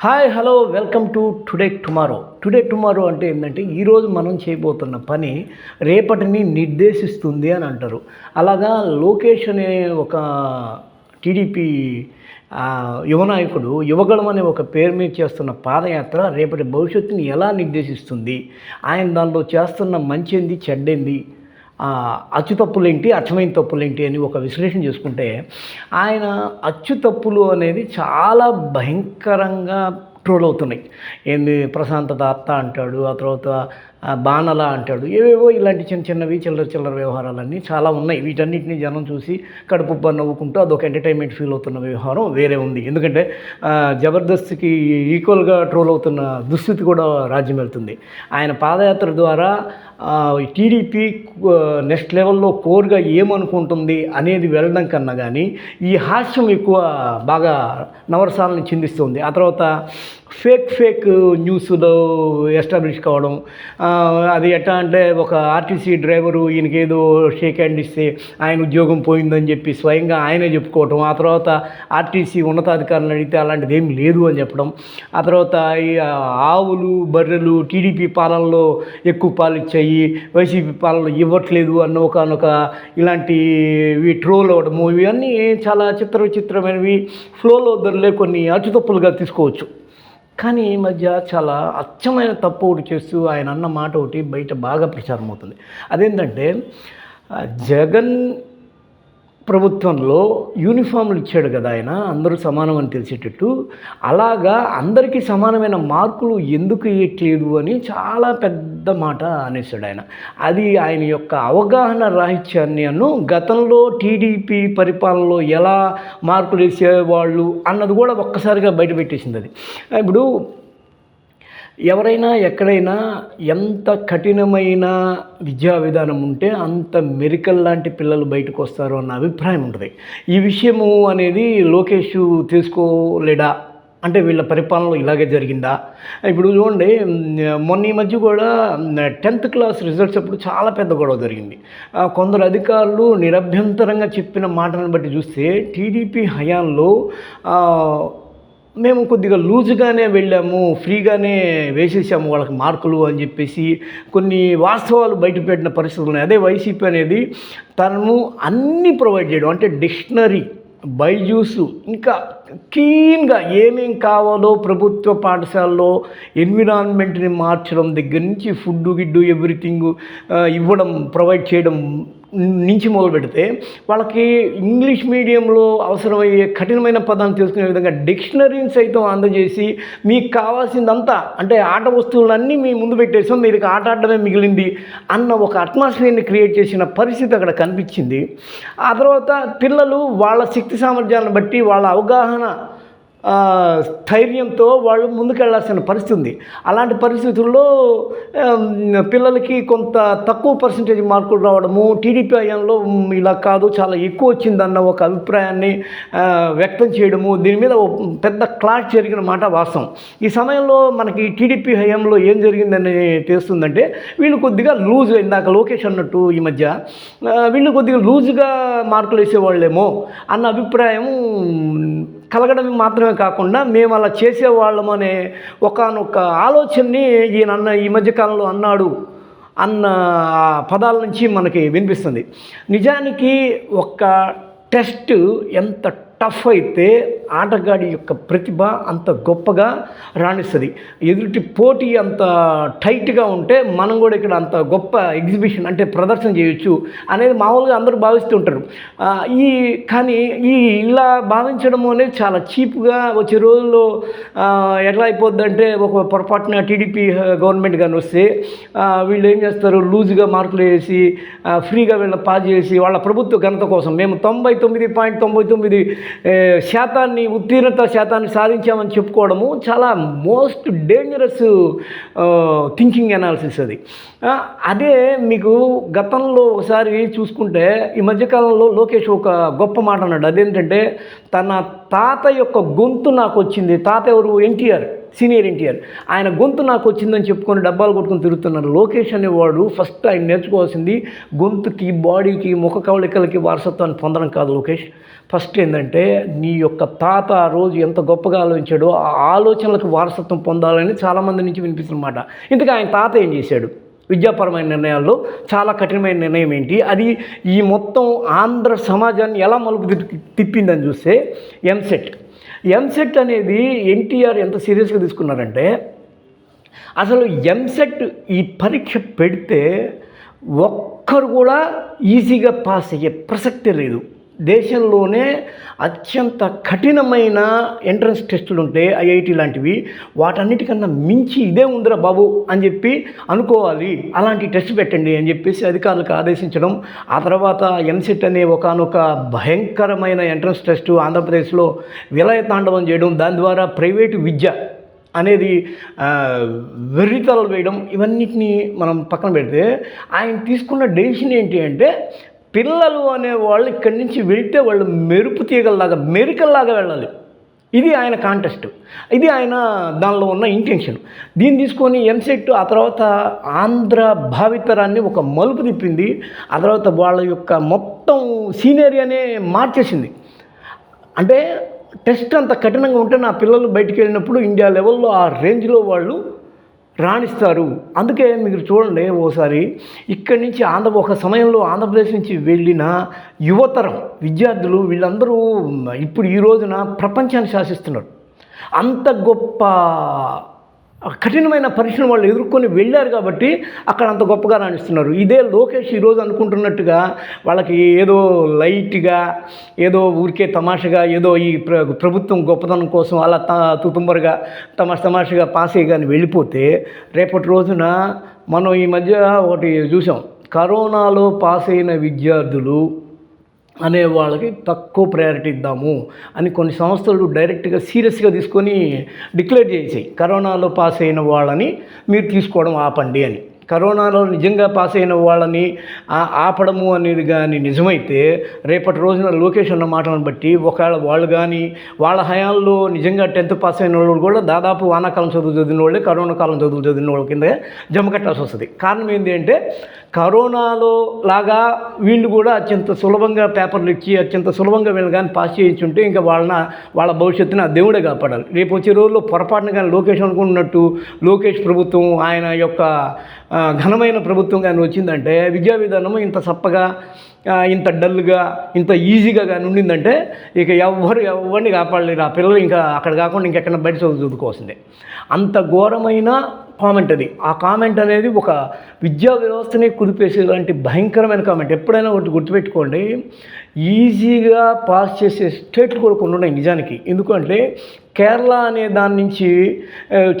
Hi hello welcome to today tomorrow today tomorrow అంటే ఏంటంటే ఈరోజు మనం చేయబోతున్న పని రేపటిని నిర్దేశిస్తుంది అని అంటారు. అలాగా లోకేష్ అనే ఒక టీడీపీ యువనాయకుడు యువగళం అనే ఒక పేరు మీద చేస్తున్న పాదయాత్ర రేపటి భవిష్యత్తుని ఎలా నిర్దేశిస్తుంది? ఆయన దానిలో చేస్తున్న మంచింది చెడ్డేంది? అచ్చు తప్పులేంటి అచ్చమైన తప్పులేంటి అని ఒక విశ్లేషణ చేసుకుంటే ఆయన అచ్చు తప్పులు అనేది చాలా భయంకరంగా ట్రోల్ అవుతున్నాయి. ఏంది ప్రశాంతత అత్త అంటాడు ఆ తర్వాత బాణల అంటాడు ఏవేవో ఇలాంటి చిన్న చిన్నవి చిల్లర చిల్లర వ్యవహారాలన్నీ చాలా ఉన్నాయి. వీటన్నిటిని జనం చూసి కడుపు నవ్వుకుంటూ అదొక ఎంటర్టైన్మెంట్ ఫీల్ అవుతున్న వ్యవహారం వేరే ఉంది. ఎందుకంటే జబర్దస్త్కి ఈక్వల్గా ట్రోల్ అవుతున్న దుస్థితి కూడా రాజ్యం వెళ్తుంది. ఆయన పాదయాత్ర ద్వారా టీడీపీ నెక్స్ట్ లెవెల్లో కోర్గా ఏమనుకుంటుంది అనేది వెళ్ళడం కన్నా కానీ ఈ హాస్యం ఎక్కువ బాగా నవరసాలను చిందిస్తుంది. ఆ తర్వాత ఫేక్ ఫేక్ న్యూస్లో ఎస్టాబ్లిష్ కావడం అది ఎట్లా అంటే ఒక ఆర్టీసీ డ్రైవరు ఈయనకేదో షేక్ హ్యాండ్ ఇస్తే ఆయన ఉద్యోగం పోయిందని చెప్పి స్వయంగా ఆయనే చెప్పుకోవటం ఆ తర్వాత ఆర్టీసీ ఉన్నతాధికారులను అడిగితే అలాంటిది ఏం లేదు అని చెప్పడం ఆ తర్వాత ఈ ఆవులు బర్రెలు టీడీపీ పాలనలో ఎక్కువ పాలు ఇచ్చాయి వైసీపీ పాలన ఇవ్వట్లేదు అన్న ఒకనొక ఇలాంటి ఇవి ట్రోల్ అవడము ఇవన్నీ చాలా చిత్ర విచిత్రమైనవి ఫ్లోలో దొరలే కొన్ని అచ్చుతప్పులుగా తీసుకోవచ్చు. కానీ ఈ మధ్య చాలా అచ్చమైన తప్పు ఒకటి చేస్తూ ఆయన అన్న మాట ఒకటి బయట బాగా ప్రచారం అవుతుంది. అదేంటంటే జగన్ ప్రభుత్వంలో యూనిఫామ్లు ఇచ్చాడు కదా ఆయన అందరూ సమానం అని తెలిసేటట్టు. అలాగా అందరికీ సమానమైన మార్కులు ఎందుకు ఇవ్వట్లేదు అని చాలా పెద్ద మాట అనేసాడు ఆయన. అది ఆయన యొక్క అవగాహన రాహిత్యాన్ని అను గతంలో టీడీపీ పరిపాలనలో ఎలా మార్పులు వేసేవాళ్ళు అన్నది కూడా ఒక్కసారిగా బయటపెట్టేసింది అది. ఇప్పుడు ఎవరైనా ఎక్కడైనా ఎంత కఠినమైన విద్యా విధానం ఉంటే అంత మెరికల్ లాంటి పిల్లలు బయటకు వస్తారు అన్న అభిప్రాయం ఉంటుంది. ఈ విషయము అనేది లోకేష్ తీసుకోలేడా అంటే వీళ్ళ పరిపాలనలో ఇలాగే జరిగిందా? ఇప్పుడు చూడండి మొన్న ఈ మధ్య కూడా టెన్త్ క్లాస్ రిజల్ట్స్ అప్పుడు చాలా పెద్ద గొడవ జరిగింది. కొందరు అధికారులు నిరభ్యంతరంగా చెప్పిన మాటలను బట్టి చూస్తే టీడీపీ హయాంలో మేము కొద్దిగా లూజ్గానే వెళ్ళాము ఫ్రీగానే వేసేసాము వాళ్ళకి మార్కులు అని చెప్పేసి కొన్ని వాస్తవాలు బయటపెట్టిన పరిస్థితులు ఉన్నాయి. అదే వైసీపీ అనేది తను అన్నీ ప్రొవైడ్ చేయడం అంటే డిక్షనరీ బైజూస్ ఇంకా క్లీన్గా ఏమేం కావాలో ప్రభుత్వ పాఠశాలలో ఎన్విరాన్మెంట్ని మార్చడం దగ్గర నుంచి ఫుడ్ గిడ్డు ఎవ్రీథింగ్ ఇవ్వడం ప్రొవైడ్ చేయడం నుంచి మొదలు పెడితే వాళ్ళకి ఇంగ్లీష్ మీడియంలో అవసరమయ్యే కఠినమైన పదాలు తెలుసుకునే విధంగా డిక్షనరీని సైతం అందజేసి మీకు కావాల్సిందంతా అంటే ఆట వస్తువులన్నీ మీ ముందు పెట్టేసాం మీరు ఆట ఆడడమే మిగిలింది అన్న ఒక అట్మాస్ఫియర్ని క్రియేట్ చేసిన పరిస్థితి అక్కడ కనిపించింది. ఆ తర్వాత పిల్లలు వాళ్ళ శక్తి సామర్థ్యాలను బట్టి వాళ్ళ అవగాహన స్థైర్యంతో వాళ్ళు ముందుకెళ్ళాల్సిన పరిస్థితి ఉంది అలాంటి పరిస్థితుల్లో పిల్లలకి కొంత తక్కువ పర్సంటేజ్ మార్కులు రావడము టీడీపీ హయాంలో ఇలా కాదు చాలా ఎక్కువ వచ్చిందన్న ఒక అభిప్రాయాన్ని వ్యక్తం చేయడము దీని మీద పెద్ద క్లాష్ జరిగిన మాట వాస్తవం. ఈ సమయంలో మనకి టీడీపీ హయాంలో ఏం జరిగిందని తెలుస్తుందంటే వీళ్ళు కొద్దిగా లూజ్ ఇందాక లోకేష్ అన్నట్టు ఈ మధ్య వీళ్ళు కొద్దిగా లూజ్గా మార్కులు వేసేవాళ్ళేమో అన్న అభిప్రాయం కలగడం మాత్రమే కాకుండా మేము అలా చేసేవాళ్ళం అనే ఒకనొక ఆలోచనని ఈయన అన్న ఈ మధ్యకాలంలో అన్నాడు అన్న పదాల నుంచి మనకి వినిపిస్తుంది. నిజానికి ఒక టెస్ట్ ఎంత టఫ్ అయితే ఆటగాడి యొక్క ప్రతిభ అంత గొప్పగా రాణిస్తుంది. ఎదుటి పోటీ అంత టైట్గా ఉంటే మనం కూడా ఇక్కడ అంత గొప్ప ఎగ్జిబిషన్ అంటే ప్రదర్శన చేయొచ్చు అనేది మామూలుగా అందరూ భావిస్తూ ఉంటారు. ఈ కానీ ఈ ఇలా భావించడం అనేది చాలా చీప్గా వచ్చే రోజుల్లో ఎట్లా అయిపోద్ది అంటే ఒక పొరపాటున టీడీపీ గవర్నమెంట్ కానీ వస్తే వీళ్ళు ఏం చేస్తారు? లూజ్గా మార్కులు వేసి ఫ్రీగా వీళ్ళ పాస్ చేసి వాళ్ళ ప్రభుత్వ ఘనత కోసం మేము తొంభై తొమ్మిది పాయింట్ తొంభై తొమ్మిది శాతాన్ని శాతాన్ని ఉత్తీర్ణత శాతాన్ని సాధించామని చెప్పుకోవడము చాలా మోస్ట్ డేంజరస్ థింకింగ్ అనాలిసిస్ అది. అదే మీకు గతంలో ఒకసారి చూసుకుంటే ఈ మధ్యకాలంలో లోకేష్ ఒక గొప్ప మాట అన్నాడు. అదేంటంటే తన తాత యొక్క గొంతు నాకు వచ్చింది. తాత ఎవరు? ఎన్టీఆర్. సీనియర్ ఎన్టీఆర్. ఆయన గొంతు నాకు వచ్చిందని చెప్పుకొని డబ్బాలు కొట్టుకొని తిరుగుతున్నారు లోకేష్ అనేవాడు ఫస్ట్ ఆయన నేర్చుకోవాల్సింది గొంతుకి బాడీకి ముఖ కవళికలకి వారసత్వాన్ని పొందడం కాదు లోకేష్. ఫస్ట్ ఏంటంటే నీ యొక్క తాత ఆ రోజు ఎంత గొప్పగా ఆలోచించాడో ఆ ఆలోచనలకు వారసత్వం పొందాలని చాలామంది నుంచి వినిపిస్తున్నమాట ఇంతగా ఆయన తాత ఏం చేశాడు? విద్యాపరమైన నిర్ణయాల్లో చాలా కఠినమైన నిర్ణయం ఏంటి? అది ఈ మొత్తం ఆంధ్ర సమాజాన్ని ఎలా మలుపు తిప్పి- తిప్పిందని చూస్తే ఎంసెట్. ఎంసెట్ అనేది ఎన్టీఆర్ ఎంత సీరియస్గా తీసుకున్నారంటే అసలు ఎంసెట్ ఈ పరీక్ష పెడితే ఒక్కరు కూడా ఈజీగా పాస్ అయ్యే ప్రసక్తే లేదు. దేశంలోనే అత్యంత కఠినమైన ఎంట్రన్స్ టెస్టులు ఉంటాయి ఐఐటి లాంటివి. వాటన్నిటికన్నా మించి ఇదే ఉందిరా బాబు అని చెప్పి అనుకోవాలి. అలాంటి టెస్ట్ పెట్టండి అని చెప్పేసి అధికారులకు ఆదేశించడం. ఆ తర్వాత ఎంసెట్ అనే ఒకనొక భయంకరమైన ఎంట్రన్స్ టెస్టు ఆంధ్రప్రదేశ్లో విలయతాండవం చేయడం దాని ద్వారా ప్రైవేటు విద్య అనేది వెర్రితలు వేయడం ఇవన్నిటిని మనం పక్కన పెడితే ఆయన తీసుకున్న డెసిషన్ ఏంటి అంటే పిల్లలు అనేవాళ్ళు ఇక్కడి నుంచి వెళ్తే వాళ్ళు మెరుపు తీగల్లాగా మెరికల్లాగా వెళ్ళాలి. ఇది ఆయన కాంటెస్ట్ ఇది ఆయన దానిలో ఉన్న ఇంటెన్షన్ దీన్ని తీసుకొని ఎంసెట్ ఆ తర్వాత ఆంధ్ర భావితరాన్ని ఒక మలుపు తిప్పింది. ఆ తర్వాత వాళ్ళ యొక్క మొత్తం సీనియర్గానే మార్చేసింది. అంటే టెస్ట్ అంత కఠినంగా ఉంటే నా పిల్లలు బయటికి వెళ్ళినప్పుడు ఇండియా లెవెల్లో ఆ రేంజ్లో వాళ్ళు రాణిస్తారు. అందుకే మీరు చూడండి ఓసారి ఇక్కడి నుంచి ఆంధ్ర ఒక సమయంలో ఆంధ్రప్రదేశ్ నుంచి వెళ్ళిన యువతరం విద్యార్థులు వీళ్ళందరూ ఇప్పుడు ఈ రోజున ప్రపంచాన్ని శాసిస్తున్నారు. అంత గొప్ప కఠినమైన పరీక్షను వాళ్ళు ఎదుర్కొని వెళ్ళారు కాబట్టి అక్కడ అంత గొప్పగా రాణిస్తున్నారు. ఇదే లోకేష్ ఈరోజు అనుకుంటున్నట్టుగా వాళ్ళకి ఏదో లైట్గా ఏదో ఊరికే తమాషగా ఏదో ఈ ప్ర ప్రభుత్వం గొప్పతనం కోసం అలా త తుతుంబరగా తమాష తమాషగా పాస్ అయ్యగాని వెళ్ళిపోతే రేపటి రోజున మనం ఈ మధ్య ఒకటి చూసాం కరోనాలో పాస్ అయిన విద్యార్థులు అనే వాళ్ళకి తక్కువ ప్రయారిటీ ఇద్దాము అని కొన్ని సంస్థలు డైరెక్ట్గా సీరియస్గా తీసుకొని డిక్లేర్ చేసాయి. కరోనాలో పాస్ అయిన వాళ్ళని మీరు తీసుకోవడం ఆపండి అని. కరోనాలో నిజంగా పాస్ అయిన వాళ్ళని ఆపడము అనేది కానీ నిజమైతే రేపటి రోజున లోకేష్ అన్న మాటలను బట్టి ఒకవేళ వాళ్ళు కానీ వాళ్ళ హయాంలో నిజంగా టెన్త్ పాస్ అయిన వాళ్ళు కూడా దాదాపు వానాకాలం చదువు చదివిన వాళ్ళే కరోనా కాలం చదువు చదివిన వాళ్ళ కింద జమ కట్టాల్సి వస్తుంది. కారణం ఏంటి అంటే కరోనాలో లాగా వీళ్ళు కూడా అత్యంత సులభంగా పేపర్లు ఇచ్చి అత్యంత సులభంగా వీళ్ళు కానీ పాస్ చేయించుంటే ఇంకా వాళ్ళ వాళ్ళ భవిష్యత్తుని ఆ దేవుడే కాపాడాలి. రేపు వచ్చే రోజుల్లో పొరపాటున కానీ లోకేష్ అనుకున్నట్టు లోకేష్ ప్రభుత్వం ఆయన యొక్క ఘనమైన ప్రభుత్వం కానీ వచ్చిందంటే విద్యా విధానం ఇంత సప్పగా ఇంత డల్గా ఇంత ఈజీగా కానీ ఉండిందంటే ఇక ఎవరు ఎవరిని కాపాడలేరు. ఆ పిల్లలు ఇంకా అక్కడ కాకుండా ఇంకెక్కడ బయట చదువుకోవాల్సిందే అంత ఘోరమైన కామెంట్ అది. ఆ కామెంట్ అనేది ఒక విద్యా వ్యవస్థనే కుదిపేసేలాంటి భయంకరమైన కామెంట్ ఎప్పుడైనా ఒకటి గుర్తుపెట్టుకోండి. ఈజీగా పాస్ చేసే స్టేట్లు కూడా కొన్ని ఉన్నాయి నిజానికి. ఎందుకంటే కేరళ అనే దాని నుంచి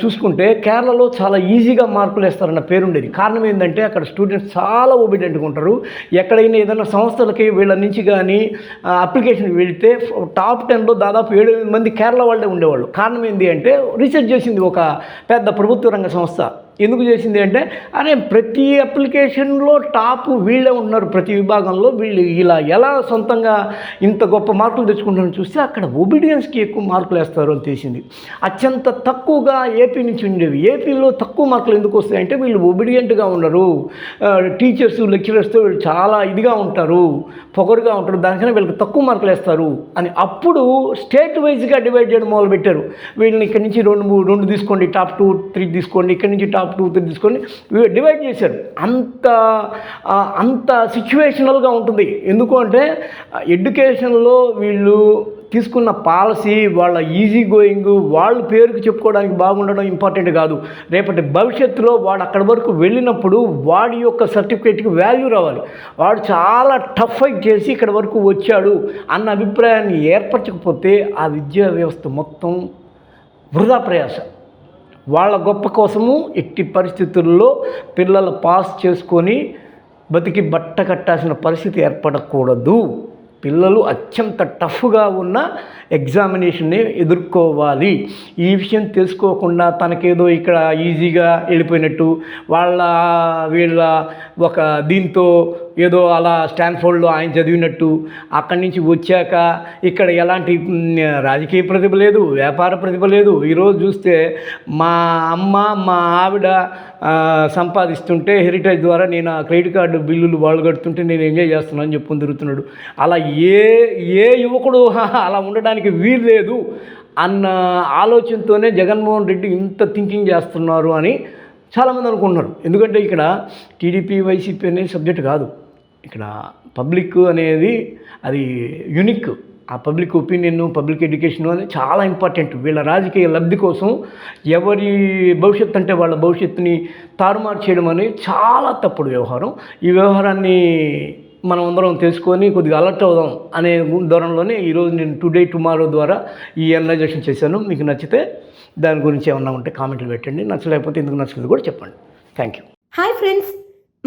చూసుకుంటే కేరళలో చాలా ఈజీగా మార్కులు వేస్తారన్న పేరుండేది కారణం ఏంటంటే అక్కడ స్టూడెంట్స్ చాలా ఒబిడెంట్గా ఉంటారు. ఎక్కడైనా ఏదైనా సంస్థలకి వీళ్ళ నుంచి కానీ అప్లికేషన్ వెళితే టాప్ టెన్లో దాదాపు ఏడు మంది కేరళ వాళ్ళే ఉండేవాళ్ళు. కారణం ఏంటి అంటే రీసెర్చ్ చేసింది ఒక పెద్ద ప్రభుత్వ రంగ సంస్థ. ఎందుకు చేసింది అంటే అరే ప్రతి అప్లికేషన్లో టాప్ వీళ్ళే ఉన్నారు ప్రతి విభాగంలో వీళ్ళు ఇలా ఎలా సొంతంగా ఇంత గొప్ప మార్కులు తెచ్చుకుంటారని చూస్తే అక్కడ ఒబీడియన్స్కి ఎక్కువ మార్కులు వేస్తారు అని తెలిసింది. అత్యంత తక్కువగా ఏపీ నుంచి ఉండేవి. ఏపీలో తక్కువ మార్కులు ఎందుకు వస్తాయంటే వీళ్ళు ఒబీడియంట్గా ఉండరు. టీచర్స్ లెక్చరర్స్తో వీళ్ళు చాలా ఇదిగా ఉంటారు పొగరుగా ఉంటారు దానికన్నా వీళ్ళకి తక్కువ మార్కులు వేస్తారు అని అప్పుడు స్టేట్ వైజ్గా డివైడ్ చేయడం మొదలుపెట్టారు. వీళ్ళని ఇక్కడి నుంచి రెండు మూడు రెండు తీసుకోండి టాప్ టూ త్రీ తీసుకోండి ఇక్కడి నుంచి టాప్ టూ త్రీ తీసుకోండి డివైడ్ చేశారు అంత అంత సిచ్యువేషనల్గా ఉంటుంది. ఎందుకు అంటే ఎడ్యుకేషన్లో వీళ్ళు తీసుకున్న పాలసీ వాళ్ళ ఈజీ గోయింగ్ వాళ్ళ పేరుకి చెప్పుకోవడానికి బాగుండడం ఇంపార్టెంట్ కాదు. రేపటి భవిష్యత్తులో వాడు అక్కడి వరకు వెళ్ళినప్పుడు వాడి యొక్క సర్టిఫికేట్కి వాల్యూ రావాలి. వాడు చాలా టఫ్ ఫైట్ చేసి ఇక్కడ వరకు వచ్చాడు అన్న అభిప్రాయాన్ని ఏర్పరచకపోతే ఆ విద్యా వ్యవస్థ మొత్తం వృధా ప్రయాసం. వాళ్ళ గొప్ప కోసము ఎట్టి పరిస్థితుల్లో పిల్లలు పాస్ చేసుకొని బతికి బట్ట కట్టాల్సిన పరిస్థితి ఏర్పడకూడదు. పిల్లలు అత్యంత టఫ్గా ఉన్న ఎగ్జామినేషన్ని ఎదుర్కోవాలి. ఈ విషయం తెలుసుకోకుండా తనకేదో ఇక్కడ ఈజీగా వెళ్ళిపోయినట్టు వాళ్ళ వీళ్ళ ఒక దీంతో ఏదో అలా స్టాన్ఫోర్డ్లో ఆయన చదివినట్టు అక్కడి నుంచి వచ్చాక ఇక్కడ ఎలాంటి రాజకీయ ప్రతిభ లేదు వ్యాపార ప్రతిభ లేదు. ఈరోజు చూస్తే మా అమ్మ మా ఆవిడ సంపాదిస్తుంటే హెరిటేజ్ ద్వారా నేను ఆ క్రెడిట్ కార్డు బిల్లులు వాళ్ళు కడుతుంటే నేను ఎంజాయ్ చేస్తున్నాను అని తిరుగుతున్నాడు అలా ఏ ఏ యువకుడు అలా ఉండడానికి వీలు లేదు అన్న ఆలోచనతోనే జగన్మోహన్ రెడ్డి ఇంత థింకింగ్ చేస్తున్నారు అని చాలామంది అనుకుంటున్నారు. ఎందుకంటే ఇక్కడ టీడీపీ వైసీపీ అనేది సబ్జెక్ట్ కాదు. ఇక్కడ పబ్లిక్ అనేది అది యునిక్ ఆ పబ్లిక్ ఒపీనియన్ పబ్లిక్ ఎడ్యుకేషన్ అనేది చాలా ఇంపార్టెంట్. వీళ్ళ రాజకీయ లబ్ధి కోసం ఎవరి భవిష్యత్తు అంటే వాళ్ళ భవిష్యత్తుని తారుమారు చేయడం అనేది చాలా తప్పుడు వ్యవహారం. ఈ వ్యవహారాన్ని మనం అందరం తెలుసుకొని కొద్దిగా అలర్ట్ అవుదాం అనే ధోరణిలోనే ఈరోజు నేను టుడే టుమారో ద్వారా ఈ అనలైజేషన్ చేశాను. మీకు నచ్చితే దాని గురించి ఏమన్నా ఉంటే కామెంట్లు పెట్టండి. నచ్చలేకపోతే ఎందుకు నచ్చలేదు కూడా చెప్పండి. Thank you hi friends